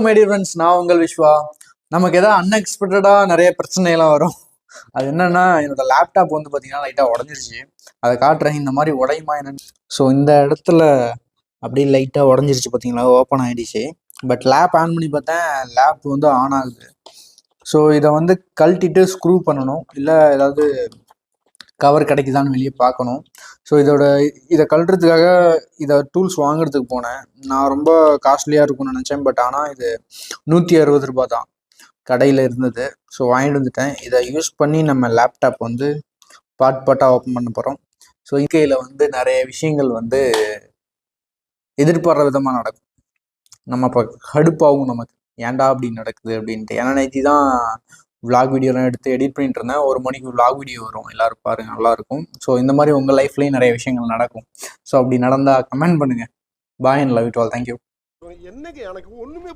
Maddy friends நான் உங்கள் விஸ்வா நமக்கு எதாவது அன்எக்ஸ்பெக்டடாக நிறைய பிரச்சனைலாம் வரும். அது என்னன்னா என்னோடய லேப்டாப் வந்து பார்த்தீங்கன்னா லைட்டாக உடஞ்சிருச்சு. அதை காட்டுறேன். இந்த மாதிரி உடையுமா என்னன்னு. ஸோ இந்த இடத்துல அப்படியே லைட்டாக உடஞ்சிருச்சு பார்த்தீங்களா ஓப்பன் ஆகிடுச்சு பட் லேப் ஆன் பண்ணி பார்த்தேன். லேப் வந்து ஆன் ஆகுது. ஸோ இதை வந்து கழட்டிட்டு ஸ்க்ரூ பண்ணணும். இல்லை ஏதாவது கவர் கிடைக்குதான்னு வெளியே பார்க்கணும். ஸோ இதோட இதை கழட்டுறதுக்காக இதை டூல்ஸ் வாங்குறதுக்கு போனேன். நான் ரொம்ப காஸ்ட்லியாக இருக்கும்னு நினச்சேன் பட் ஆனால் இது நூற்றி அறுபது ரூபா தான் கடையில் இருந்தது. ஸோ வாங்கிட்டு வந்துட்டேன். இதை யூஸ் பண்ணி நம்ம லேப்டாப் வந்து பார்ட் பார்ட்டாக ஓப்பன் பண்ண போகிறோம் ஸோ இயற்கையில் வந்து நிறைய விஷயங்கள் வந்து எதிர்பார்த்த விதமாக நடக்கும். நம்ம இப்போ கடுப்பாகும் நமக்கு ஏன்டா அப்படி நடக்குது அப்படின்ட்டு. ஏன்னா நேற்று தான் vlog வீடியோலாம் எடுத்து எடிட் பண்ணிட்டு இருந்தேன். ஒரு மணிக்கு vlog வீடியோ வரும். எல்லாரும் பாருங்க நல்லாயிருக்கும் ஸோ இந்த மாதிரி உங்கள் லைஃப்லேயும் நிறைய விஷயங்கள் நடக்கும். ஸோ அப்படி நடந்தால் கமெண்ட் பண்ணுங்கள் bye and love it all thank you என்னங்க எனக்கு ஒன்றுமே